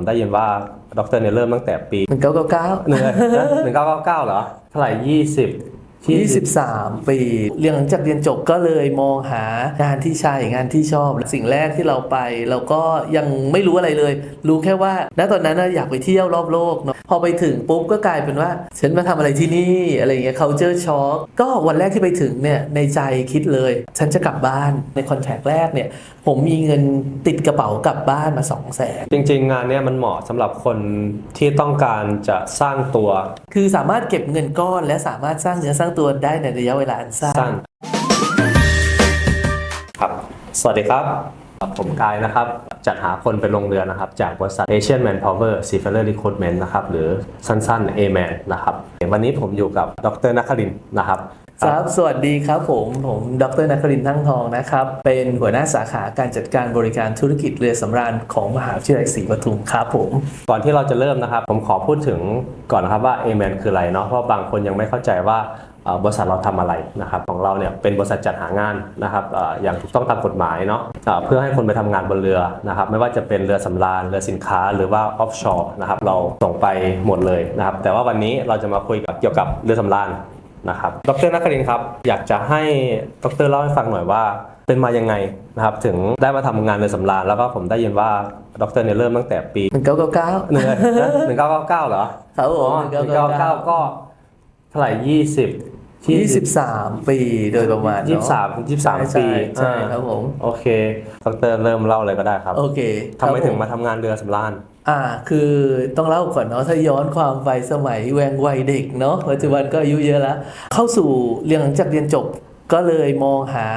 ผมได้ยินว่าดรเนี่ยเริ่มตั้งแต่ปีหนึ่งเก้าเก้าเก้าหนึ่งหนึ่งเก้าเก้าเก้าเหรอเท่าไหร่ยี่ สิบยี่สิบสามปีเรียนหลังจากเรียนจบก็เลยมองหางานที่ใช่งานที่ชอบ สิ่งแรกที่เราไป เราก็ยังไม่รู้อะไรเลย รู้แค่ว่าณตอนนั้นน่ะอยากไปเที่ยวรอบโลกเนาะพอไปถึงปุ๊บก็กลายเป็นว่า ฉันมาทำอะไรที่นี่อะไรอย่างเงี้ย culture shock ก็วันแรกที่ไปถึงเนี่ยในใจคิดเลย ฉันจะกลับบ้านในคอนแทคแรกเนี่ยผมมีเงินติดกระเป๋ากลับบ้านมา2 0 0แสนจริง ๆ งานเนี้ยมันเหมาะสำหรับคนที่ต้องการจะสร้างตัว คือสามารถเก็บเงินก้อนและสามารถสร้างเนื้อสร้างตัวได้ในระยะเวลาอันสั้นสั้น ครับ สวัสดีครับ ผมกายนะครับ จัดหาคนไปลงเรือนะครับ จากบริษัท Asian Manpower Seafarer Recruitment นะครับ หรือสั้นๆ A-Man นะครับ วันนี้ผมอยู่กับดรนักครินนะครับ ครับสวัสดีครับผม ผมดรนครินทั้งทองนะครับ เป็นหัวหน้าสาขาการจัดการบริการธุรกิจเรือสำราญของมหาวิทยาลัยศรีปทุมครับผม ก่อนที่เราจะเริ่มนะครับ ผมขอพูดถึงก่อนนะครับว่า A-Man คืออะไรเนาะเพราะบางคนยังไม่เข้าใจว่าบริษัทเราทำอะไรนะครับของเราเนี่ยเป็นบริษัทจัดหางานนะครับอย่างถูกต้องตามกฎหมายเนาะเอ่อเพื่อให้คนไปทำงานบนเรือนะครับไม่ว่าจะเป็นเรือสำราญเรือสินค้าหรือว่าออฟชอร์นะครับเราส่งไปหมดเลยนะครับแต่ว่าวันนี้เราจะมาคุยกับเกี่ยวกับเรือสำราญ นะครับดรนักครินทร์ครับอยากจะให้ดรเล่าให้ฟังหน่อยว่า เป็นมายังไงนะครับถึงได้มาทำงานเรือสำราญแล้วก็ผมได้ยินว่าดรเนี่ยเริ่มตั้งแต่ปีหนึ่งเก้าเก้าเก้าหนึ่งหนึ่งเก้าเก้าเก้าเหรอครับผอ๋อมหนึ่งเก้าเก้าก็เท่าไหร่ยี่สิบยี่สิบสามปีโดยประมาณเนอะยี่สิบสามยี่สิบสามใช่ปีใช่อ่าครับผม โอเคดรเริ่มเล่าเลยก็ได้ครับ โอเคทำไมครับผถึงมาทำงานเรือสำราญ อ่าคือต้องเล่าก่อนเนาะถ้าย้อนความไปสมัยแวงวัยเด็กเนาะปัจจุบันก็อายุเยอะแล้ว เข้าสู่เรียนหลังจากเรียนจบ ก็เลยมองหา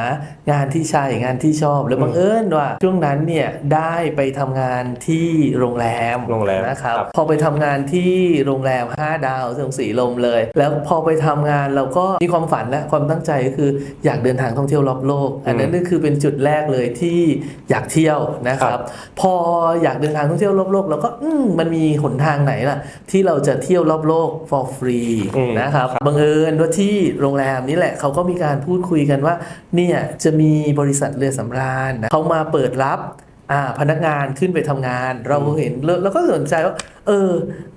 งานที่ใช่งานที่ชอบ แล้วบังเอิญว่า ช่วงนั้นเนี่ยได้ไปทำงานที่โรงแรมโรงแรมนะครับครับพอไปทำงานที่โรงแรม 5 ดาวทรงสีลมเลย แล้วพอไปทำงานเราก็มีความฝันและความตั้งใจก็คืออยากเดินทางท่องเที่ยวรอบโลก อันนั้นก็คือเป็นจุดแรกเลยที่อยากเที่ยวนะครับ พออยากเดินทางท่องเที่ยวรอบโลกเราก็อืมมันมีหนทางไหนล่ะ ที่เราจะเที่ยวรอบโลก for free อืมนะครับบังเอิญว่าที่โรงแรมนี้แหละเขาก็มีการพูดคุยกันว่าเนี่ยจะมีบริษัทเรือสำราญนะเขามาเปิดรับอ่าพนักงานขึ้นไปทำงาน เราเห็นแล้วเราก็สนใจว่าเออ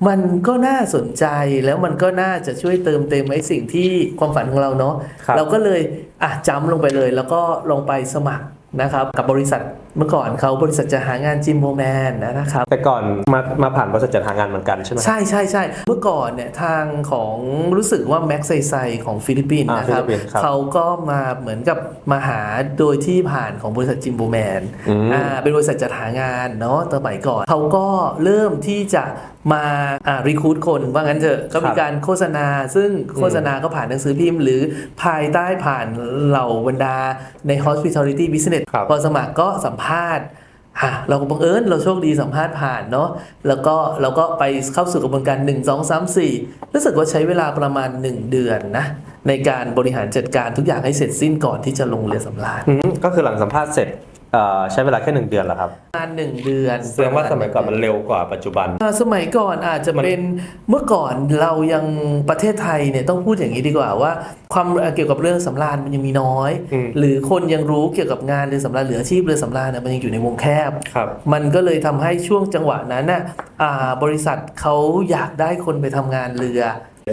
มันก็น่าสนใจแล้วมันก็น่าจะช่วยเติมเต็มไอ้สิ่งที่ความฝันของเราเนาะครับเราก็เลยอะจำลงไปเลย แล้วก็ลงไปสมัครนะครับกับบริษัท เมื่อก่อนเขาบริษัทจะหางานจิมโบแมนนะครับ แต่ก่อนมามาผ่านบริษัทจัดหางานเหมือนกันใช่ไหมใช่ใช่ใช่เมื่อก่อนเนี่ยทางของรู้สึกว่าแม็กไซไซของฟิลิปปินส์อ่านะครับฟิลิปปินส์ครับเขาก็มาเหมือนกับมาหาโดยที่ผ่านของบริษัทจิมโบแมนอืมอ่าเป็นบริษัทจัดหางานเนาะสมัยก่อนเขาก็เริ่มที่จะมาอ่ารีคูดคนว่างั้นเถอะก็มีการโฆษณา ซึ่งโฆษณาก็ผ่านหนังสือพิมพ์ หรือภายใต้ผ่านเหล่าบรรดาใน hospitality business ครับพอสมัครก็สัมภาษณ์อะเราก็บังเอิญเราโชคดีสัมภาษณ์ผ่านเนาะแล้วก็เราก็ไปเข้าสู่กระบวนการ 1 2 3 4 รู้สึกว่าใช้เวลาประมาณ 1 เดือนนะในการบริหารจัดการทุกอย่างให้เสร็จสิ้นก่อนที่จะลงเรือสำราญก็คือหลังสัมภาษณ์เสร็จ ใช้เวลาแค่หนึ่งเดือนเหรอครับประมาณ1เดือนแสดงว่าสมัยก่อนมันเร็วกว่าปัจจุบัน อ่าสมัยก่อนอาจจะเป็นเมื่อก่อนเรายังประเทศไทยเนี่ยต้องพูดอย่างนี้ดีกว่าว่า ความเอ่อเกี่ยวกับเรื่องสำราญมันยังมีน้อย อืม หรือคนยังรู้เกี่ยวกับงานเรือสำราญหรืออาชีพเรือสำราญเนี่ยมันยังอยู่ในวงแคบ ครับ มันก็เลยทำให้ช่วงจังหวะนั้นน่ะอ่าบริษัทเขาอยากได้คนไปทำงานเรือ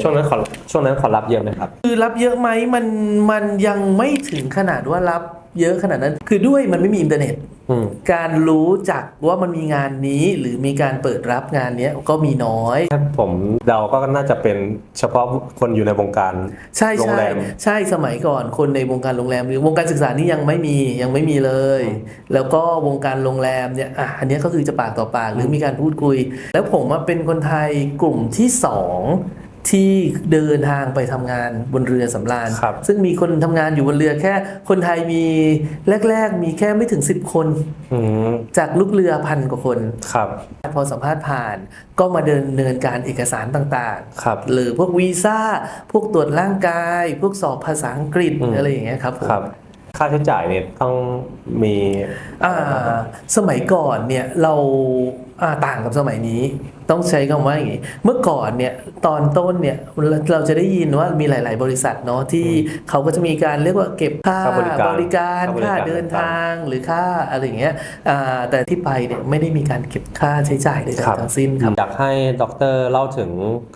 ช่วงนั้นขอช่วงนั้นขอรับเยอะไหมครับ คือรับเยอะไหมมันมันยังไม่ถึงขนาดว่ารับ เยอะขนาดนั้น คือด้วยมันไม่มีอินเทอร์เน็ตอืมการรู้จักว่ามันมีงานนี้หรือมีการเปิดรับงานเนี้ยก็มีน้อยถ้าผมเดาก็น่าจะเป็นเฉพาะคนอยู่ในวงการใช่โรงใช่แรมใช่สมัยก่อนคนในวงการโรงแรมหรือวงการศึกษานี่ยังไม่มียังไม่มีเลยอืมแล้วก็วงการโรงแรมเนี่ยอะอันเนี้ยก็คือจะปากต่อปากหรือมีการพูดคุย แล้วผมว่าเป็นคนไทยกลุ่มที่สอง ที่เดินทางไปทำงานบนเรือสำราญครับซึ่งมีคนทำงานอยู่บนเรือแค่ คนไทยมีแรก ๆ มีแค่ไม่ถึง 10 คนอืมจากลูกเรือพันกว่าคนครับพอสัมภาษณ์ผ่านก็มาเดินเนินการเอกสารต่างครับๆหรือพวกวีซ่า พวกตรวจร่างกาย พวกสอบภาษาอังกฤษอืมอะไรอย่างเงี้ยครับผมครับค่าใช้จ่ายเนี่ยต้องมีอ่าสมัยก่อนเนี่ยเราอ่า ต่างกับสมัยนี้ต้องใช้คำว่าอย่างนี้เมื่อก่อนเนี่ยตอนต้นเนี่ยเราเราจะได้ยินว่ามีหลาย ๆ บริษัทเนาะที่เขาก็จะมีการเรียกว่าเก็บค่าค่าบริการบริการค่าบริการค่าเดินทางหรือค่าอะไรอย่างเงี้ยอ่าแต่ที่ไปเนี่ยไม่ได้มีการเก็บค่าใช้จ่ายใดครับๆทั้งสิ้นครับอยากให้ดรเล่าถึง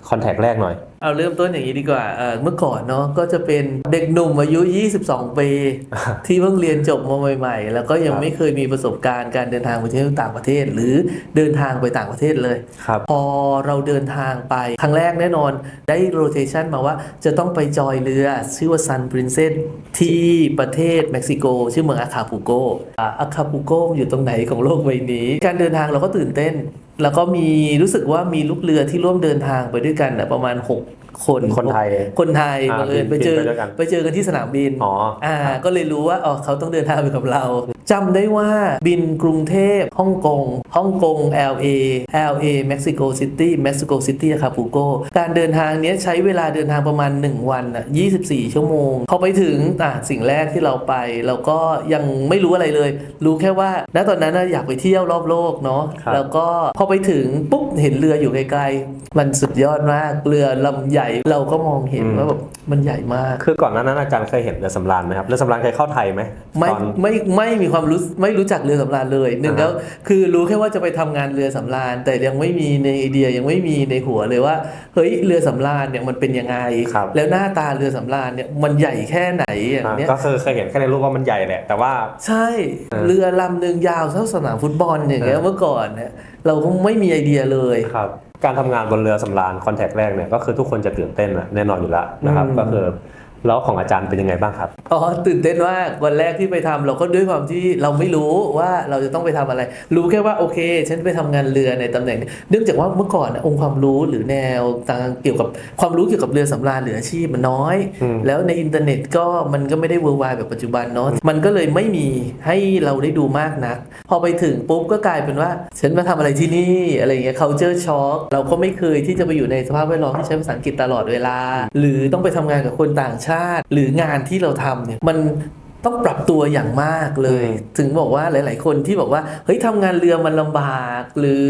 คอนแทคแรกหน่อยเอาเริ่มต้นอย่างนี้ดีกว่าเอ่อเมื่อก่อนเนาะก็จะเป็นเด็กหนุ่มอายุ 22 ปีที่เพิ่งเรียนจบมาใหม่ ๆ แล้วก็ยังครับไม่เคยมีประสบการณ์การเดินทางไปเที่ยวต่างประเทศ หรือเดินทางไปต่างประเทศเลยครับพอเราเดินทางไป ครั้งแรกแน่นอนได้โรเ t ชันมาว่าจะต้องไปจอยเรือ ชื่อว่า Sun Princess ที่ประเทศเม็กซิโก ชื่อเมืองอาคาปูโกอาคาปูโกอยู่ตรงไหนของโลกใบนี้ การเดินทางเราก็ตื่นเต้น แล้วก็มีรู้สึกว่ามีลูกเรือที่ร่วมเดินทางไปด้วยกันน่ะประมาณ 6 คนคนไทยคนไทยอ่าบังเอิญบินไปเจอบินไปด้วยกันไปเจอกันที่สนามบินอ๋ออ่าก็เลยรู้ว่าอ๋อเขาต้องเดินทางไปกับเราจำได้ว่าบินกรุงเทพฮ่องกงฮ่องกง LA LA เม็กซิโกซิตี้เม็กซิโกซิตี้คาปูโกการเดินทางเนี้ยใช้เวลาเดินทางประมาณ 1 วันอะ24 ชั่วโมง พอไปถึงอะสิ่งแรกที่เราไป เราก็ยังไม่รู้อะไรเลย รู้แค่ว่าณตอนนั้นน่ะอยากไปเที่ยวรอบโลกเนาะครับแล้วก็พอไปถึงปุ๊บเห็นเรืออยู่ไกลๆ มันสุดยอดมากเรือลำใหญ่เราก็มองเห็นว่าแบบมันใหญ่มาก คือก่อนหน้านั้นอาจารย์เคยเห็นเรือสำราญไหมครับเรือสำราญเคยเข้าไทยไหมไม่ตอน ไม่ไม่มีความรู้ไม่รู้จักเรือสำราญเลยหนึ่งอ่าแล้วคือรู้แค่ว่าจะไปทำงานเรือสำราญ แต่ยังไม่มีในไอเดียยังไม่มีในหัวเลยว่าเฮ้ยเรือสำราญเนี่ยมันเป็นยังไง ครับแล้วหน้าตาเรือสำราญเนี่ยมันใหญ่แค่ไหนอย่างอ่าเนี้ยก็คือเคยเห็นแค่ในรูปว่ามันใหญ่แหละแต่ว่า ใช่เออเรือลำหนึ่งยาวเท่าสนามฟุตบอลอย่างเงี้ยเออ เมื่อก่อนเนี่ยเราก็ไม่มีไอเดียเลย ครับ การทำงานบนเรือสำราญคอนแทคแรกเนี่ยก็คือทุกคนจะตื่นเต้นอะแน่นอนอยู่แล้วนะครับอืมก็คือ แล้วของอาจารย์เป็นยังไงบ้างครับ อ๋อตื่นเต้นมากวันแรกที่ไปทำเราก็ด้วยความที่เราไม่รู้ว่าเราจะต้องไปทำอะไร รู้แค่ว่าโอเค ฉันไปทำงานเรือในตำแหน่งนี้เนื่องจากว่าเมื่อก่อนนะองค์ความรู้หรือแนวต่างเกี่ยวกับความรู้เกี่ยวกับเรือสำราญหรืออาชีพมันน้อยอืมแล้วในอินเทอร์เน็ตก็มันก็ไม่ได้เวอร์ไวแบบปัจจุบันเนาะมันก็เลยไม่มีให้เราได้ดูมากนัก พอไปถึงปุ๊บก็กลายเป็นว่า ฉันมาทำอะไรที่นี่อะไรอย่างเงี้ย culture shock เราก็ไม่เคยที่จะไปอยู่ในสภาพแวดล้อมที่ใช้ภาษาอังกฤษตลอดเวลา หรือต้องไปทำงานกับคนต่างชาติ หรืองานที่เราทำเนี่ยมันต้องปรับตัวอย่างมากเลยอืมถึงบอกว่าหลาย ๆ คนที่บอกว่าเฮ้ยทำงานเรือมันลำบาก หรือ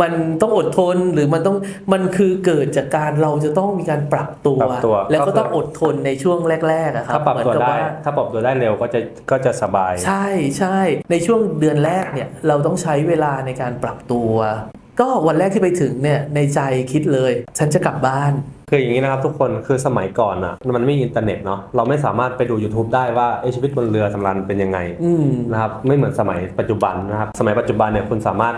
มันต้องอดทนหรือมันต้องมันคือเกิดจากการเราจะต้องมีการปรับตัวปรับตัวแล้วก็ก็คือต้องอดทนในช่วงแรก ๆอะครับถ้าปรับเหมือนตัวกับได้ว่าถ้าปรับตัวได้เร็วก็จะก็จะสบาย ใช่ใช่ในช่วงเดือนแรกเนี่ยเราต้องใช้เวลาในการปรับตัว ก็วันแรกที่ไปถึงเนี่ยในใจคิดเลย ฉันจะกลับบ้าน คืออย่างนี้นะครับทุกคนคือสมัยก่อนอะมันไม่มีอินเทอร์เน็ตเนาะเราไม่สามารถไปดู YouTube ได้ว่าเอ้ยชีวิตบนเรือสำราญเป็นยังไงอืมนะครับไม่เหมือนสมัยปัจจุบันนะครับสมัยปัจจุบันเนี่ยคุณสามารถ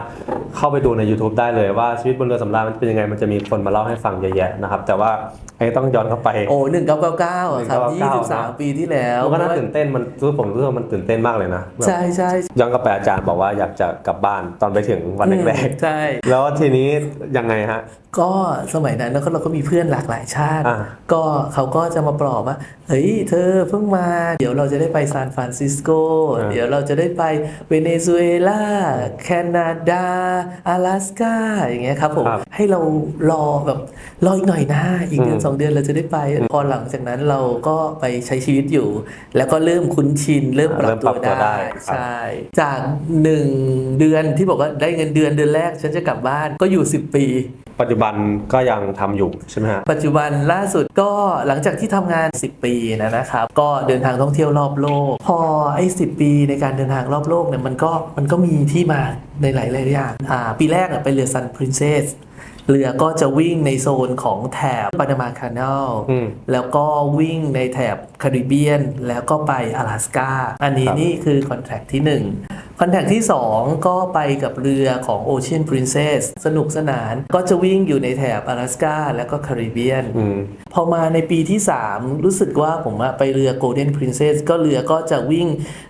เข้าไปดูใน YouTube ได้เลยว่าชีวิตบนเรือสำราญมันเป็นยังไงมันจะมีคนมาเล่าให้ฟังเยอะแยะนะครับแต่ว่าไอ้ ต้องย้อนเข้าไปโอ้หนึ่งเก้าเก้าเก้าอะครับยี่สิบสาม1999ปีที่แล้วมันก็น่าตื่นเต้นมันรู้ผมรู้สึกว่ามันตื่นเต้นมากเลยนะแบบใช่ใช่ย้อนกลับไปอาจารย์บอกว่าอยากจะกลับบ้านตอนไปถึงวันแรกใช่ๆแล้วทีนี้ยังไงฮะก็สมัยนั้นเราก็เราก็มีเพื่อนหลากหลายชาติอ่าก็เขาก็จะมาปลอบว่า เฮ้ยเธอเพิ่งมา เดี๋ยวเราจะได้ไปซานฟรานซิสโก อ่า เดี๋ยวเราจะได้ไปเวเนซุเอลา แคนาดา阿拉สกาอย่างเงี้ยครับผม ครับให้เรารอแบบรออีกหน่อยนะ อีกเดือนอืม สองเดือนเราจะได้ไป พอหลังจากนั้นเราก็ไปใช้ชีวิตอยู่ แล้วก็เริ่มคุ้นชิน เริ่มปรับตัวได้ครับใช่ จากหนึ่งเดือนที่บอกว่าได้เงินเดือนเดือนแรก ฉันจะกลับบ้านก็อยู่ 10 ปี ปัจจุบันก็ยังทำอยู่ใช่ไหมฮะปัจจุบันล่าสุดก็หลังจากที่ทำงาน 10 ปีนะนะครับ ก็เดินทางท่องเที่ยวรอบโลก พอไอ้สิปีในการเดินทางรอบโลกเนี่ยมันก็มันก็มีที่มาในหลายหลายๆอย่างอ่าปีแรกอะไปเรือซันพรินเซสเรือก็จะวิ่งในโซนของแถบปานามาคานาลอืมแล้วก็วิ่งในแถบคาริบเบียน แล้วก็ไป阿拉สกาอันนี้ครับนี่คือคอนแทคที่ 1 คอนแทคที่ 2 ก็ไปกับเรือของ Ocean Princess สนุกสนานก็จะวิ่งอยู่ในแถบ阿拉สกาแล้วก็คาริบเบียนอืมพอมาในปีที่ 3 รู้สึกว่าผมอะไปเรือ Golden Princess ก็เรือก็จะวิ่ง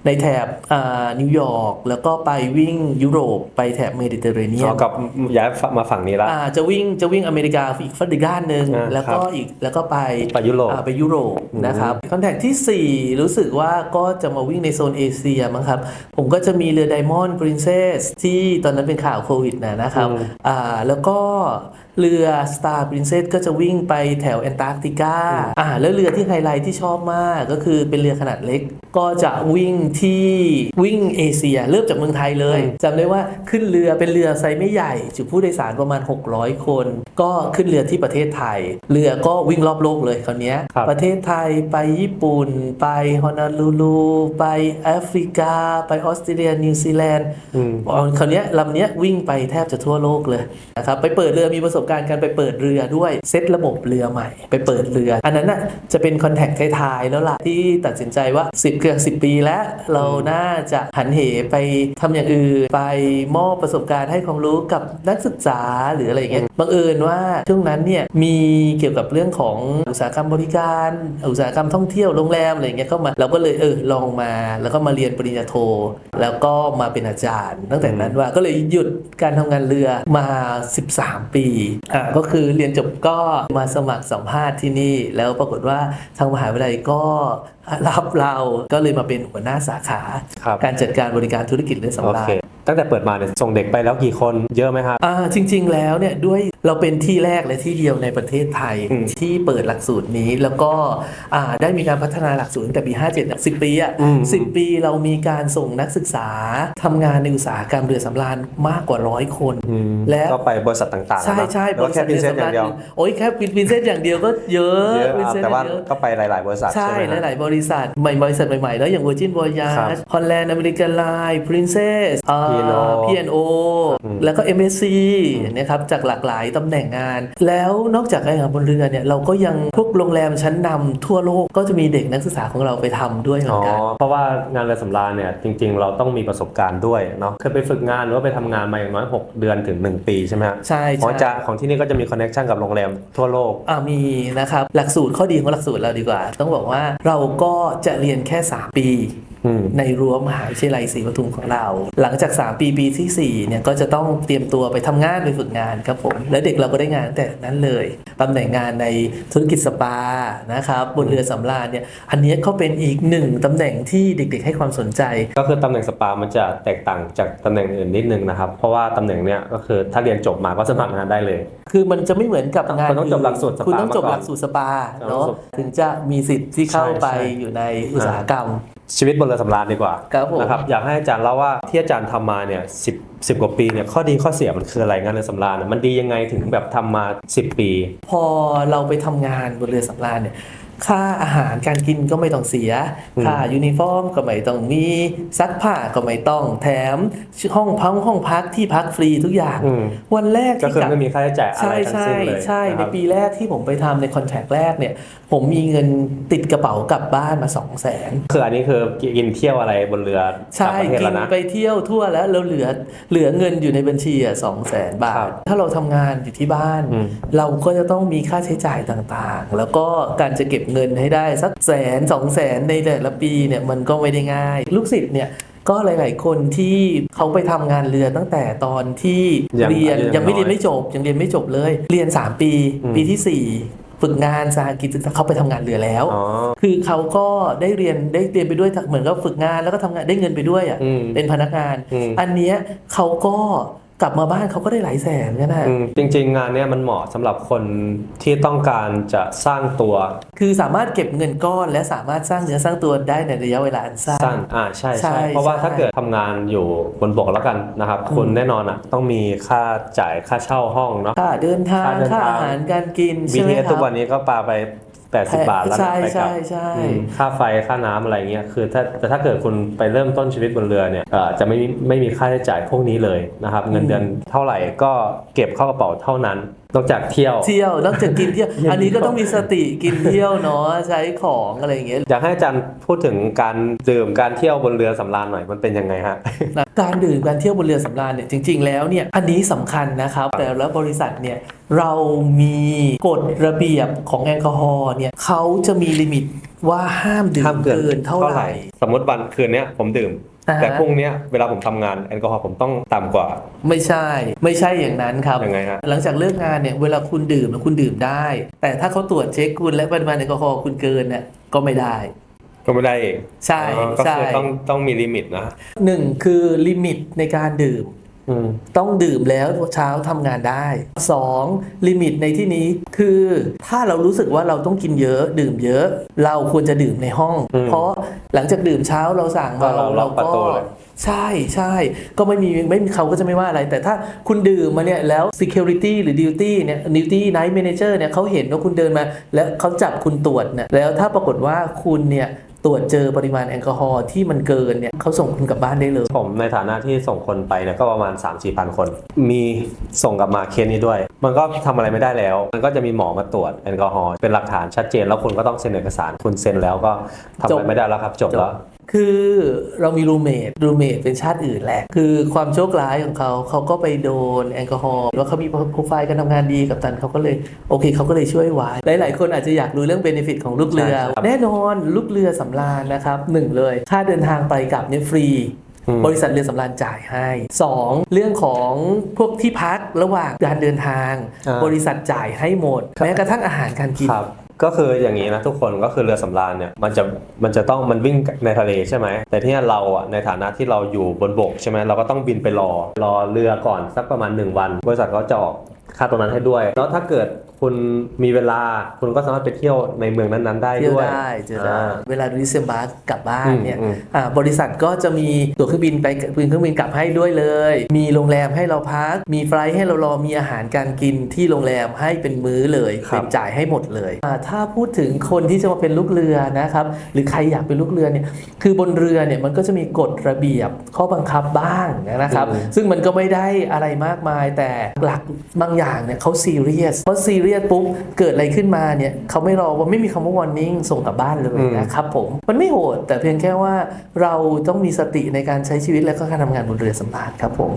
ในแถบอ่านิวยอร์กแล้วก็ไปวิ่งยุโรปไปแถบเมดิเตอร์เรเนียเอานกลับย้ายมาฝั่งนี้ละอ่าจะวิ่งจะวิ่งอเมริกาอีกฝั่งด้านหนึ่งอ่าแล้วก็ครับอีกแล้วก็ไปไปยุโรปอ่าไปยุโรปนะครับคอนแทคที่ 4 รู้สึกว่าก็จะมาวิ่งในโซนเอเชียมั้งครับผมก็จะมีเรือ Diamond Princess ที่ตอนนั้นเป็นข่าวโควิดนะนะครับอืมอ่าแล้วก็เรือ Star Princess ก็จะวิ่งไปแถวแอนตาร์กติกาอ่าแล้วเรือที่ไฮไลท์ที่ชอบมากก็คือเป็นเรือขนาดเล็ก ก็จะวิ่งที่วิ่งเอเชีย เริ่มจากเมืองไทยเลยจำได้ว่าขึ้นเรือเป็นเรือไซส์ไม่ใหญ่ จุผู้โดยสารประมาณ 600 คน ก็ขึ้นเรือที่ประเทศไทย เรือก็วิ่งรอบโลกเลยคราวเนี้ยครับประเทศไทยไปญี่ปุ่น ไปฮอน o ลูลูไปแอฟริกา ไปออสเตรเลียนิวซีแลนด์อืมคราวเนี้ยลำเนี้ยวิ่งไปแทบจะทั่วโลกเลยนะครับไปเปิดเรือมีประสบการณ์การไปเปิดเรือด้วยเซตระบบเรือใหม่ ไปเปิดเรือ อันนั้นน่ะจะเป็นคอนแทคท้ายๆแล้วล่ะที่ตัดสินใจว่า 10 เกือบ10 ปีแล้วเราน่าจะหันเหไปทำอย่างอื่นไปมอบประสบการณ์ให้ความรู้กับนักศึกษาหรืออะไรอย่างเงี้ยบังเอิญว่าช่วงนั้นเนี่ยมีเกี่ยวกับเรื่องของอุตสาหกรรมบริการ อุตสาหกรรมท่องเที่ยวโรงแรมอะไรอย่างเงี้ยเข้ามาเราก็เลยเออลองมา แล้วก็มาเรียนปริญญาโท แล้วก็มาเป็นอาจารย์ ตั้งแต่นั้นว่าก็เลยหยุดการทำงานเรือมา 13 ปีอ่าก็คือเรียนจบก็มาสมัครสัมภาษณ์ที่นี่ แล้วปรากฏว่าทางมหาวิทยาลัยก็รับเราก็เลยมาเป็นหัวหน้าสาขาครับการจัดการบริการธุรกิจเรือโอสำราเคญตั้งแต่เปิดมาเนี่ยส่งเด็กไปแล้วกี่คนเยอะไหมครับอ่าจริง ๆ แล้วเนี่ยด้วย เราเป็นที่แรกและที่เดียวในประเทศไทยอืมที่เปิดหลักสูตรนี้ แล้วก็อ่าได้มีการพัฒนาหลักสูตรตั้งแต่ปี 57เนี่ย10 ปีอะอืมสิปีเรามีการส่งนักศึกษาทำงานในอุตสาหกรรมเรือสำราญมากกว่าร้อยคนอืมและก็ไปบริษัทต่างๆ ใช่นะใช่หรือว่าแค่พิเศษอย่างเดียวโอ้ยแค่พิเศษอย่างเดียวก็เยอะเยอะพิอะเศษแต่ว่าเยอะก็ไปหลาย ๆ บริษัท ใช่ใช่ไหมฮะหลาย ๆ บริษัทใหม่บริษัทใหม่ๆแล้วอย่าง Virgin ครั Voyage บ Holland American Line Princess อ่า P&O P&O อืมแล้วก็ MSC นะครับจากหลากหลายตำแหน่งงาน แล้วนอกจากการงานบนเรือเนี่ยเราก็ยังพวกโรงแรมชั้นนำทั่วโลกก็จะมีเด็กนักศึกษาของเราไปทำด้วยเหมือ๋ออนกันเพราะว่างานเรือสำราญเนี่ยจริง ๆ เราต้องมีประสบการณ์ด้วยเนาะเคยไปฝึกงานหรือว่าไปทำงานมาอย่างน้อย 6 เดือนถึง 1 ปีใช่ไหมฮะใช่ของใช่จะของที่นี่ก็จะมีคอนเน็ชันกับโรงแรมทั่วโลกอ่ามีนะครับหลักสูตรข้อดีของหลักสูตรเราดีกว่า ต้องบอกว่าเราก็จะเรียนแค่ 3 ปีอืม ในรั้วมหาวิทยาลัยศรีปทุมของเรา หลังจาก 3 ปีปีทีสี่4 เนี่ยก็จะต้องเตรียมตัวไปทำงานไปฝึกงานครับผม และเด็กเราก็ได้งานตั้งแต่นั้นเลยตำแหน่งงานในธุรกิจสปานะครับบนเรือสำราญเนี่ยอันเนี้ยก็เป็นอีกหนึ่งตำแหน่งที่เด็กๆ ให้ความสนใจ ก็คือตำแหน่งสปามันจะแตกต่างจากตำแหน่งอื่นนิดนึงนะครับ เพราะว่าตำแหน่งเนี้ยก็คือถ้าเรียนจบมาก็สมัครงานได้เลย คือมันจะไม่เหมือนกับงานคุณต้องจบหลักสูตรสปาคุณต้องจบมาก่อนหลักสูตรสปาเนาะต้องจบถึงจะมีสิทธิ์ที่เข้าใช่ไปใช่อยู่ในอุตสาหกรรม ชีวิตบนเรือสำราญดีกว่าครับผม นะครับอยากให้อาจารย์เล่าว่าที่อาจารย์ทำมาเนี่ยสิบสิบกว่าปีเนี่ยข้อดีข้อเสียมันคืออะไรงานเรือสำราญเนี่ยมันดียังไงถึงแบบทำมา 10 ปี พอเราไปทำงานบนเรือสำราญเนี่ย ค่าอาหารการกินก็ไม่ต้องเสีย อืม ค่ายูนิฟอร์มก็ไม่ต้องมีซักผ้าก็ไม่ต้องแถมห้องพักห้องพักที่พักฟรีทุกอย่าง อืมวันแรกก็ที่คือกลับ ไม่มีค่าใช้จ่ายอะไรใช่ทั้งใช่สิ้นเลยใช่นะในครับ ปีแรกที่ผมไปทำในคอนแทคแรกเนี่ย ผมมีเงินติดกระเป๋ากลับบ้านมา 2 0 0 0 0นคืออันนี้คือกินเที่ยวอะไรบนเรือใช่ต่างประเทศกิแล้วนนะไปเที่ยวทั่วแล้วเราเหลือเหลือเงินอยู่ในบัญชีอะสองแสนบาครัทบถ้าเราทำงานอยู่ที่บ้านอืมเราก็จะต้องมีค่าใช้จ่ายต่างๆ แล้วก็การจะเก็บเงินให้ได้สักแสนสองแสนในแต่ละปีเนี่ยมันก็ไม่ได้ง่าย ลูกศิษย์เนี่ยก็หลาย ๆ คนที่เขาไปทำงานเรือตั้งแต่ตอนที่ยังเรียนอายุยังยังไม่น้อยเรียนไม่จบยังเรียนไม่จบเลย เรียน 3 ปีอืมปีที่ 4 ฝึกงานสาหกิจเขาไปทำงานเรือแล้วอ๋อคือเขาก็ได้เรียนได้เรียนไปด้วยเหมือนกับฝึกงานแล้วก็ทำงานได้เงินไปด้วยอะอืมเป็นพนักงานอืมอันเนี้ยเขาก็ กลับมาบ้านเขาก็ได้หลายแสนกันนะอืมจริง ๆ งานเนี้ยมันเหมาะสำหรับคนที่ต้องการจะสร้างตัว คือสามารถเก็บเงินก้อนและสามารถสร้างเนื้อสร้างตัวได้ในระยะเวลาอันสั้นสั้นอ่าใช่ใช่ใช่เพราะว่าใช่ถ้าเกิดทำงานอยู่บนบกแล้วกันนะครับคุณแน่นอนอะต้องมีค่าจ่ายค่าเช่าห้องเนาะค่าเดินทางค่าเดินค่าทางอาหารการกินบีใช่ไหมทีคทุรักวันนี้ก็ปาไป 80 บาทแล้วนะใช่ไปกลัใช่บใช่ อืมค่าไฟค่าน้ำอะไรเงี้ยคือถ้าแต่ถ้าเกิดคุณไปเริ่มต้นชีวิตบนเรือเนี่ยเอ่อจะไม่มีไม่มีค่าใช้จ่ายพวกนี้เลยนะครับเงินเดือนเท่าไหร่ก็เก็บเข้ากระเป๋าเท่านั้น นอกจากเที่ยว เที่ยวนอกจากกินเที่ยว อันนี้ก็ต้องมีสติกินเที่ยวเนาะใช้ของอะไรอย่างเงี้ย อยากให้อาจารย์พูดถึงการดื่มการเที่ยวบนเรือสำราญหน่อยมันเป็นยังไงฮะ นะการดื่มการเที่ยวบนเรือสำราญเนี่ยจริงๆแล้วเนี่ยอันนี้สำคัญนะครับ แต่แล้วบริษัทเนี่ย เรามีกฎระเบียบของแอลกอฮอล์เนี่ยเขาจะมีลิมิตว่าห้ามดื่ห้ามมเกินเกินเท่าไหร่ สมมติวันคืนเนี้ยผมดื่มอ่าฮะแต่พรุ่งเนี้ยเวลาผมทำงานแอลกอฮอล์ผมต้องต่ำกว่า ไม่ใช่ ไม่ใช่อย่างนั้นครับยังไงฮะหลังจากเลิกงานเนี่ยเวลาคุณดื่มแล้วคุณดื่มได้ แต่ถ้าเขาตรวจเช็คคุณและปริมาณแอลกอฮอล์คุณเกินเนี่ยก็ไม่ได้ก็ไม่ได้อีกใช่อ๋อก็ใช่คือต้องต้องมีลิมิตนะหนึ่งคือลิมิตในการดื่มอืม ต้องดื่มแล้วเช้าทำงานได้ 2. ลิมิตในที่นี้คือถ้าเรารู้สึกว่าเราต้องกินเยอะดื่มเยอะ เราควรจะดื่มในห้องอืมเพราะหลังจากดื่มเช้าเราสั่งก็เราล็อกประตูก็เลยใช่ใช่ก็ไม่มีไม่มีเขาก็จะไม่ว่าอะไร แต่ถ้าคุณดื่มมาเนี่ยแล้ว security หรือ duty เนี่ย duty night manager เนี่ยเขาเห็นว่าคุณเดินมา แล้วเขาจับคุณตรวจเนี่ยแล้วถ้าปรากฏว่าคุณเนี่ย ตรวจเจอปริมาณแอลกอฮอล์ที่มันเกินเนี่ยเขาส่งคุณกลับบ้านได้เลย ผมในฐานะที่ส่งคนไปเนี่ยก็ประมาณ 3 4พันคน มีส่งกลับมาเคสนี้ด้วย มันก็ทำอะไรไม่ได้แล้ว มันก็จะมีหมอมาตรวจแอลกอฮอล์เป็นหลักฐานชัดเจนแล้วคุณก็ต้องเซ็นเอกสารคุณเซ็นแล้วก็ทำอะไรไม่ได้แล้วครับ จบแล้ว คือเรามีรูเมทรูเมทเป็นชาติอื่นแหละ คือความโชคร้ายของเขาเขาก็ไปโดนแอลกอฮอล์ว่าเขามีโปรไฟล์การทำงานดีกับตันเขาก็เลยโอเคเขาก็เลยช่วยไว้หลาย ๆ คนอาจจะอยากรู้เรื่องเบนฟิตของลูกเรือใช่ครับแน่นอนลูกเรือสำราญนะครับหนึ่งเลย ค่าเดินทางไปกลับเนี่ยฟรีอืมบริษัทเรือสำราญจ่ายให้ 2. เรื่องของพวกที่พักระหว่างการเดินทางอ่าบริษัทจ่ายให้หมด แม้กระทั่งอาหารการกินครับ ก็คืออย่างนี้นะทุกคนก็คือเรือสำราญเนี่ยมันจะมันจะต้องมันวิ่งในทะเลใช่ไหมแต่ที่เราอะในฐานะที่เราอยู่บนบกใช่ไหมเราก็ต้องบินไปรอรอเรือก่อนสักประมาณ 1 วัน บริษัทก็จะออกค่าตรงนั้นให้ด้วย แล้วถ้าเกิด คุณมีเวลาคุณก็สามารถไปเที่ยวในเมืองนั้นๆ ได้เที่ยวด้วย ได้เจอได้อ่าเวลาดิเซมบาร์กลับบ้านเนี่ยอืม อ่าบริษัทก็จะมีตั๋วเครื่องบินไปเครื่องบินกลับให้ด้วยเลย มีโรงแรมให้เราพัก มีไฟลท์ให้เรารอมีอาหารการกินที่โรงแรมให้เป็นมื้อเลยครับเป็นจ่ายให้หมดเลยอ่าถ้าพูดถึงคนที่จะมาเป็นลูกเรือนะครับหรือใครอยากเป็นลูกเรือเนี่ยคือบนเรือเนี่ยมันก็จะมีกฎระเบียบข้อบังคับบ้างนะครับ อืม ซึ่งมันก็ไม่ได้อะไรมากมายแต่หลักบางอย่างเนี่ยเขาซีเรียสเพราะซีเรียสปุ๊บเกิดอะไรขึ้นมาเนี่ยเขาไม่รอว่าไม่มีคำว่า warning ส่งกลับบ้านเลยอืมนะครับผมมันไม่โหด แต่เพียงแค่ว่าเราต้องมีสติในการใช้ชีวิตและก็การทำงานบนเรือสำราญครับผม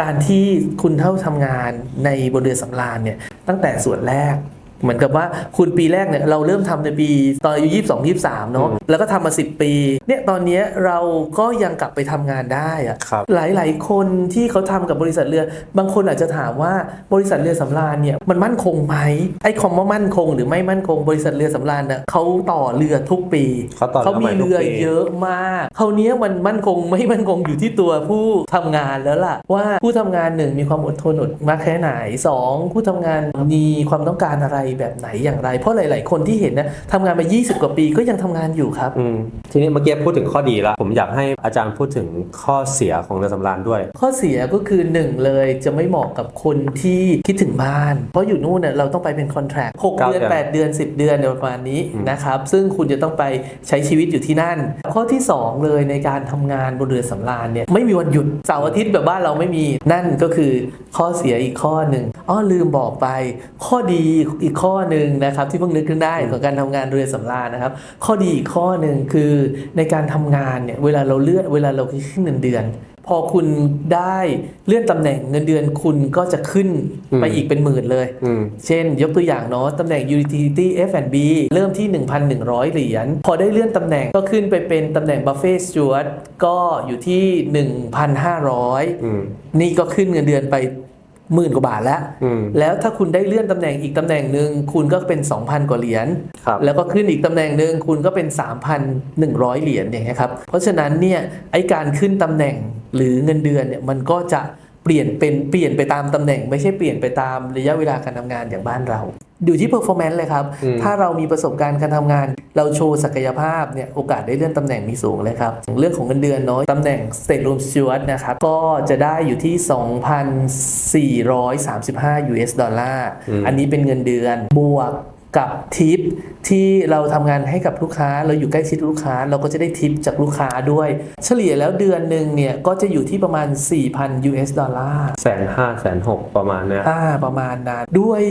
การที่คุณเท่าทำงานในบนเรือสำราญเนี่ยตั้งแต่ส่วนแรก เหมือนกับว่าคุณปีแรกเนี่ยเราเริ่มทำในปีตอนอายุ22 23เนาะอืมแล้วก็ทำมา10ปีเนี่ยตอนเนี้ยเราก็ยังกลับไปทำงานได้อะครับหลายๆคนที่เขาทำกับบริษัทเรือ บางคนอาจจะถามว่าบริษัทเรือสำราญเนี่ยมันมั่นคงไหมไอ้คำว่ามั่นคง หรือไม่มั่นคงบริษัทเรือสำราญน่ะเขาต่อเรือทุกปีเขาต่อเรือใหม่มีทุกเรือปีเยอะมากคราวเนี้ยมันมั่นคงไม่มั่นคงอยู่ที่ตัวผู้ทำงานแล้วล่ะ ว่าผู้ทำงานหนึ่งมีความอดทนอดมากแค่ไหนสองผู้ทำงานมีความต้องการอะไรแบบไหนอย่างไร เพราะหลาย ๆ คนที่เห็นนะทำงานมา 20 กว่าปีก็ยังทำงานอยู่ครับอืมทีนี้เมื่อกี้พูดถึงข้อดีแล้วผมอยากให้อาจารย์พูดถึงข้อเสียของเรือสำราญด้วย ข้อเสียก็คือหนึ่งเลยจะไม่เหมาะกับคนที่คิดถึงบ้าน เพราะอยู่นู่นเนี่ยเราต้องไปเป็นคอนแทรคหกเก้าเดือนเดือนแปดเดือน 10 เดือนเนยประมาณนี้อืมนะครับซึ่งคุณจะต้องไปใช้ชีวิตอยู่ที่นั่น ข้อที่ 2 เลยในการทำงานบนเรือสำราญเนี่ยไม่มีวันหยุดเสาร์อาทิตย์แบบบ้านเราไม่มีนั่นก็คือข้อเสียอีกข้อหนึ่งอ้อลืมบอกไป ข้อดีอีกข้อหนึ่งนะครับที่เพิ่งนึกขึ้นได้ของการทำงานเรือสำราญนะครับ ข้อดีอีกข้อหนึ่งคือในการทำงานเนี่ยเวลาเราเลื่อนเวลาเราขึ้นเงินเดือน พอคุณได้เลื่อนตำแหน่งเงินเดือนคุณก็จะขึ้นอืมไปอีกเป็นหมื่นเลยอืมเช่น ยกตัวอย่างเนาะตำแหน่ง utility F&B เริ่มที่ 1,100 เหรียญพอได้เลื่อนตำแหน่งก็ขึ้นไปเป็นตำแหน่ง buffet steward ก็อยู่ที่ 1,500อืมนี่ก็ขึ้นเงินเดือนไป หมื่นกว่าบาทแล้วอืมแล้วถ้าคุณได้เลื่อนตำแหน่งอีกตำแหน่งหนึ่งคุณก็เป็น 2,000 กว่าเหรียญครับแล้วก็ขึ้นอีกตำแหน่งหนึ่งคุณก็เป็น 3,100 เหรียญอย่างเงี้ยครับ เพราะฉะนั้นเนี่ยไอการขึ้นตำแหน่งหรือเงินเดือนเนี่ยมันก็จะเปลี่ยนเป็นเปลี่ยนไปตามตำแหน่ง ไม่ใช่เปลี่ยนไปตามระยะเวลาการทำงานอย่างบ้านเรา อยู่ที่ performance เลยครับอืมถ้าเรามีประสบการณ์การทำงาน เราโชว์ศักยภาพเนี่ยโอกาสได้เลื่อนตำแหน่งมีสูงเลยครับ เรื่องของเงินเดือนเนาะตำแหน่ง state room steward นะครับ ก็จะได้อยู่ที่ 2,435 US ดอลลาร์อืมอันนี้เป็นเงินเดือนบวก กับทิปที่เราทำงานให้กับลูกค้า เราอยู่ใกล้ชิดลูกค้า เราก็จะได้ทิปจากลูกค้าด้วย เฉลี่ยแล้วเดือนหนึ่งเนี่ยก็จะอยู่ที่ประมาณ 4,000 US ดอลลาร์แสนห้าแสนหกประมาณเนี้ยอ่าประมาณนั้นด้วย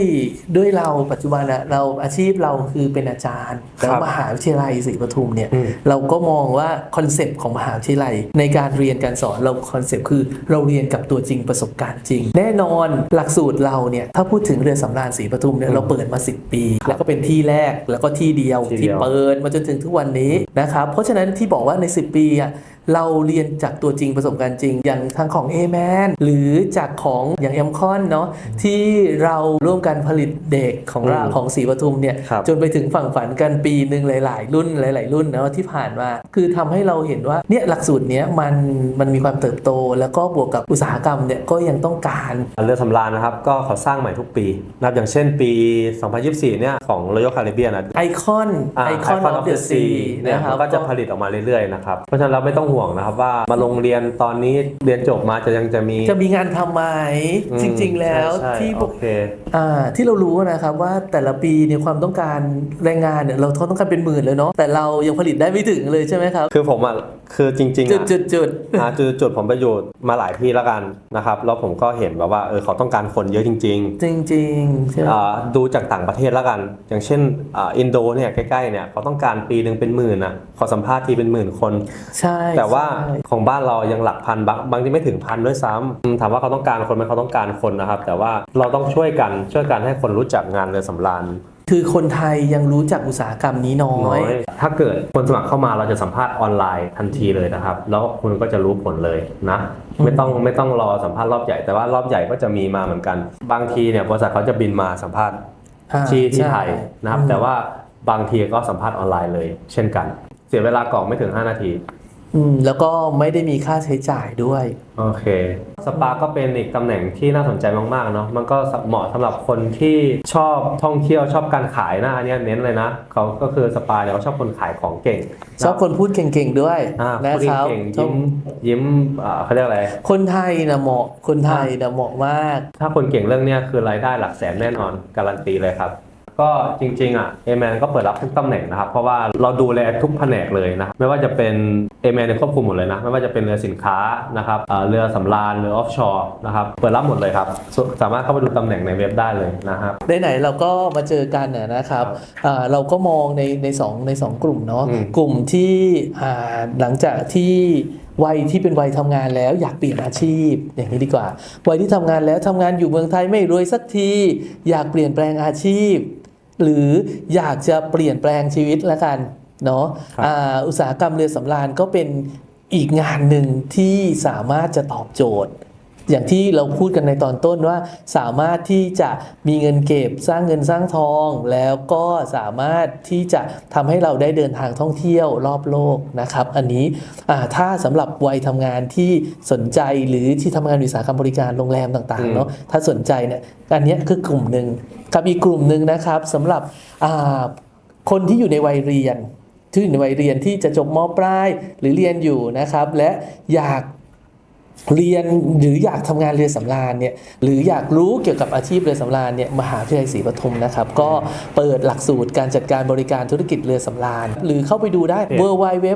ด้วยเราปัจจุบันอะเราอาชีพเราคือเป็นอาจารย์ครับแล้วมหาวิทยาลัยศรีปทุมเนี่ยอืมเราก็มองว่าคอนเซปต์ของมหาวิทยาลัย ในการเรียนการสอนเราคอนเซปต์คือเราเรียนกับตัวจริงประสบการณ์จริง แน่นอนหลักสูตรเราเนี่ยถ้าพูดถึงเรือสำราญศรีปทุมเนี่ยเราเปิดมา 10 ปีแล้ว ก็เป็นที่แรกแล้วก็ที่เดียวที่เดีที่ยวเปิดมาจนถึงทุกวันนี้นะครับเพราะฉะนั้นที่บอกว่าใน 10 ปีอะ เราเรียนจากตัวจริงประสบการณ์จริง อย่างทางของ a m a n หรือจากของอย่าง m c o n เนาะที่เราร่วมกันผลิตเด็กของเราอืมของศรีปทุมเนี่ยครับจนไปถึงฝั่งฝันกันปีหนึ่งหลาย ๆ รุ่นหลาย ๆ รุ่นเนาะที่ผ่านมา คือทำให้เราเห็นว่าเนี่ยหลักสูตรเนี้ยมันมันมีความเติบโต แล้วก็บวกกับอุตสาหกรรมเนี่ยก็ยังต้องการเรือสำราญนะครับก็เขาสร้างใหม่ทุกปีนะครับอย่างเช่นปี 2024 เนี่ยของ Royal Caribbean นะไอคอนไอคอน Icon ออฟเดอะซีเนี่ยนะครับมันก็จะผลิตออกมาเรื่อย ๆ นะครับเพราะฉะนั้นเราไม่ต้องห่วงนะครับว่ามาโรงเรียนตอนนี้เรียนจบมาจะยังจะมี จะมีงานทำไหมอืมจริง ๆ แล้วใช่ที่โอเค อ่าที่เรารู้นะครับว่าแต่ละปีเนี่ยความต้องการแรงงานเนี่ยเราต้องการเป็นหมื่นเลยเนาะแต่เรายังผลิตได้ไม่ถึงเลยใช่ไหมครับ คือผมอะ คือจริงๆจุดอะจุดจุดอ่าจุดจุดผมไปอยู่มาหลายที่แล้วกันนะครับ แล้วผมก็เห็นแบบว่าเออเขาต้องการคนเยอะจริงจริงๆใช่ไหมๆอ่าดูจากต่างประเทศแล้วกัน อย่างเช่นอ่าอินโดเนี่ยใกล้ๆเนี่ยเขาต้องการปีหนึ่งเป็นหมื่นนะขอสัมภาษณ์ทีเป็นหมื่นคน ใช่ แต่ว่าใช่ของบ้านเรายังหลักพันบางบางที่ไม่ถึงพันด้วยซ้ำอืมถามว่าเขาต้องการคนไหมเขาต้องการคนนะครับ แต่ว่าเราต้องช่วยกันช่วยกันให้คนรู้จักงานเรือสำราญ คือคนไทยยังรู้จักอุตสาหกรรมนี้น้อน้อยยถ้าเกิดคนสมัครเข้ามาเราจะสัมภาษณ์ออนไลน์ทันทีเลยนะครับ แล้วคุณก็จะรู้ผลเลยนะ ไม่ต้องไม่ต้องรอสัมภาษณ์รอบใหญ่ แต่ว่ารอบใหญ่ก็จะมีมาเหมือนกัน บางทีเนี่ยบริษัทเขาจะบินมาสัมภาษณ์อ่าที่ที่ใช่ไทยนะครับอืมแต่ว่าบางทีก็สัมภาษณ์ออนไลน์เลย เช่นกัน เสียเวลากรอกไม่ถึง 5 นาที อืมแล้วก็ไม่ได้มีค่าใช้จ่ายด้วย โอเค สปาก็เป็นอีกตำแหน่งที่น่าสนใจมากๆเนาะ มันก็เหมาะสำหรับคนที่ชอบท่องเที่ยวชอบการขายนะ อันเนี้ยเน้นเลยนะ เขาก็คือสปาเนี่ยเขาชอบคนขายของเก่งชอบคนพูดเก่งๆด้วยอ่านะพูดครับเก่งชอยิ้บมยิ้มอ่าเขาเรียกอะไร คนไทยนะเหมาะคนไทยนะเหมาะมาก ถ้าคนเก่งเรื่องเนี้ยคือรายได้หลักแสนแน่นอน การันตีเลยครับ ก็จริงๆอะเอแมนก็เปิดรับทุกตำแหน่งนะครับ เพราะว่าเราดูแลทุกแผนกเลยนะไม่ว่าจะเป็นเอแมนเนี่ยควบคุมหมดเลยนะ ไม่ว่าจะเป็นเรือสินค้านะครับอ่าเรือสำราญเรือออฟชอร์นะครับเปิดรับหมดเลยครับสสามารถเข้าไปดูตำแหน่งในเว็บได้เลยนะครับไหนๆเราก็มาเจอกันนะนะครับอ่าเราก็มองในในสองในสองกลุ่มเนาะอืมกลุ่มที่อ่าหลังจากที่วัยที่เป็นวัยทำงานแล้วอยากเปลี่ยนอาชีพ อย่างนี้ดีกว่า วัยที่ทำงานแล้วทำงานอยู่เมืองไทยไม่รวยสักที อยากเปลี่ยนแปลงอาชีพ หรืออยากจะเปลี่ยนแปลงชีวิตละกันเนาะครับอ่าอุตสาหกรรมเรือสำราญก็เป็นอีกงานหนึ่งที่สามารถจะตอบโจทย์ อย่างที่เราพูดกันในตอนต้นว่า สามารถที่จะมีเงินเก็บสร้างเงินสร้างทอง แล้วก็สามารถที่จะทำให้เราได้เดินทางท่องเที่ยวรอบโลกนะครับ อันนี้อ่าถ้าสำหรับวัยทำงานที่สนใจหรือที่ทำงานอุตสาหกรรมบริการโรงแรมต่างอืๆมเนาะถ้าสนใจเนี่ยอันเนี้ยคือกลุ่มหนึ่งกับอีกกลุ่มหนึ่งนะครับสำหรับอ่าคนที่อยู่ในวัยเรียนที่อยู่ในวัยเรียนที่จะจบมปลายหรือเรียนอยู่นะครับ และอยาก เรียนหรืออยากทำงานเรือสำราญเนี่ยหรืออยากรู้เกี่ยวกับอาชีพเรือสำราญเนี่ยมหาวิทยาลัยศรีปทุมนะครับ ก็เปิดหลักสูตรการจัดการบริการธุรกิจเรือสำราญ หรือเข้าไปดูได้ w w w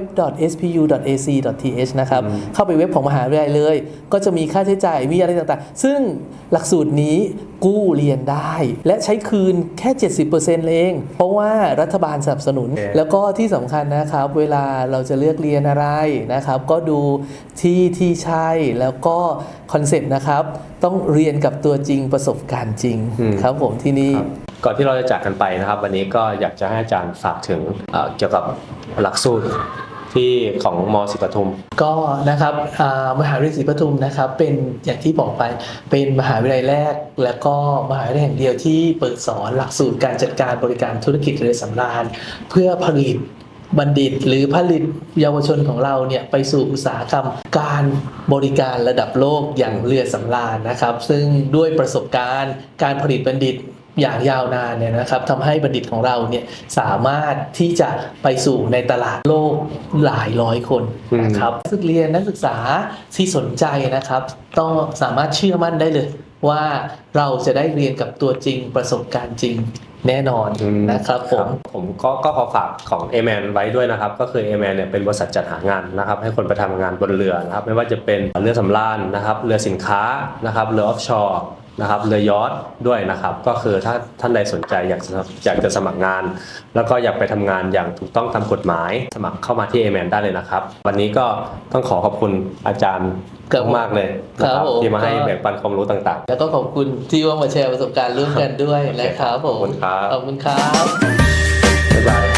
s p u a c t h นะครับ เข้าไปเว็บของมหาวิทยาลัยเลย ก็จะมีค่าใช้จ่ายมีอะไรต่างๆ ซึ่งหลักสูตรนี้กู้เรียนได้ และใช้คืนแค่ 70%เอง เพราะว่ารัฐบาลสนับสนุนโอเคแล้วก็ที่สำคัญนะครับ เวลาเราจะเลือกเรียนอะไรนะครับ ก็ดูที่ที่ใช่แล้วก็คอนเซปต์นะครับ ต้องเรียนกับตัวจริงประสบการณ์จริงอืมครับผมที่นี่ครับก่อนที่เราจะจากกันไปนะครับ วันนี้ก็อยากจะให้อาจารย์ฝากถึงเอ่อเกี่ยวกับหลักสูตรที่ของมศิปทุม ก็นะครับอ่ามหาวิทยาลัยศรีปทุมนะครับ เป็นอย่างที่บอกไปเป็นมหาวิทยาลัยแรก และก็มหาวิทยาลัยแห่งเดียวที่เปิดสอนหลักสูตรการจัดการบริการธุรกิจเรือสำราญ เพื่อผลิต บัณฑิตหรือผลิตเยาวชนของเราเนี่ยไปสู่อุตสาหกรรมการบริการระดับโลกอย่างเรือสำราญนะครับ ซึ่งด้วยประสบการณ์การผลิตบัณฑิตอย่างยาวนานเนี่ยนะครับทำให้บัณฑิตของเราเนี่ยสามารถที่จะไปสู่ในตลาดโลกหลายร้อยคนนะครับนักศึกเรียนนักศึกษาที่สนใจนะครับ ต้องสามารถเชื่อมั่นได้เลยว่าเราจะได้เรียนกับตัวจริงประสบการณ์จริง แน่นอนอืมนะครับผมผมก็ก็ขอฝากของ a m a n ไว้ด้วยนะครับ ก็คือ a m a n เนี่ยเป็นบริษัทจัดหางานนะครับ ให้คนไปทำงานบนเรือนะครับ ไม่ว่าจะเป็นเรือสำราญนะครับ เรือสินค้านะครับ เรือออฟชอร์ นะครับเรือยอทด้วยนะครับ ก็คือถ้าท่านใดสนใจอยากจะอยากจะสมัครงาน แล้วก็อยากไปทำงานอย่างถูกต้องตามกฎหมาย สมัครเข้ามาที่ a m a n ได้เลยนะครับ วันนี้ก็ต้องขอขอบคุณอาจารย์ครับมากๆเลยนะคครัรับบผมที่มาให้ก็แบ่งปันความรู้ต่างๆ แล้วก็ขอบคุณที่ว่ามาแชร์ประสบการณ์ร่วมกันด้วยนะครับผมขอบคุณครับขอบคุณครับบ๊ายบาย